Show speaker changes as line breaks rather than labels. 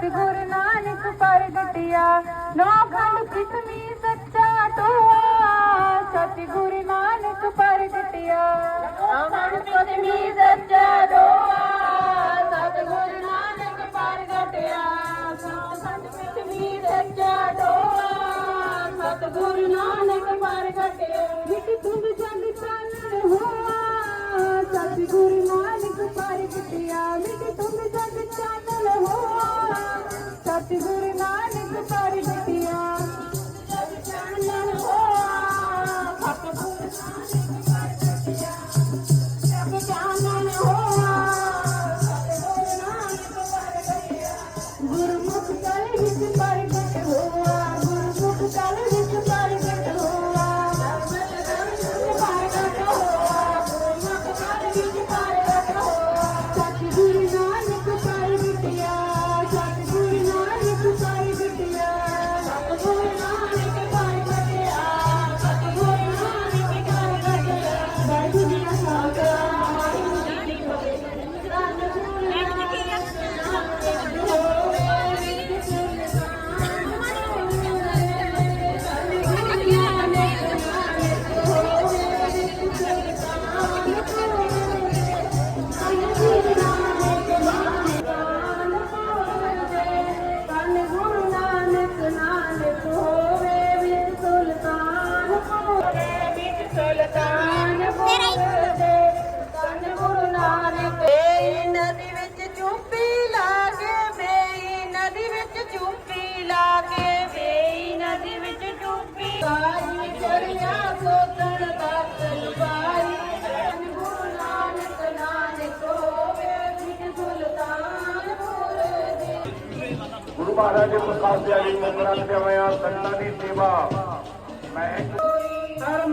ਸਤ ਗੁਰ ਨਾਨਕ ਪ੍ਰਗਟਿਆ ਲੋਖੰਡ ਕਿਤਨੀ ਸੱਚਾ ਟੋਆ ਸਤ ਨਾਨਕ ਪ੍ਰਗਟਿਆ ਲੋਖੰਡ ਕਿਤਨੀ ਸੱਚਾ ਟੋਆ ਸਤ ਨਾਨਕ ਪ੍ਰਗਟਿਆ ਲੋਖੰਡ ਕਿਤਨੀ ਸੱਚਾ ਨਾਨਕ ਪ੍ਰਗਟਿਆ ਮਿਟ ਤੁੰਦ ਜਗ ਤਨ ਹੋਆ ਸਤ ਨਾਨਕ ਪ੍ਰਗਟਿਆ ਮਿਟ ਤੁੰਦ ਜਗ Oh.
ਮਹਾਰਾਜ ਮੁਸਾਫਿਆਂ ਦੀ ਮੁਕਰਾਂ ਤੇ ਹੋਇਆ ਸੰਤਾਂ ਦੀ ਸੇਵਾ। ਮੈਂ
ਹਰ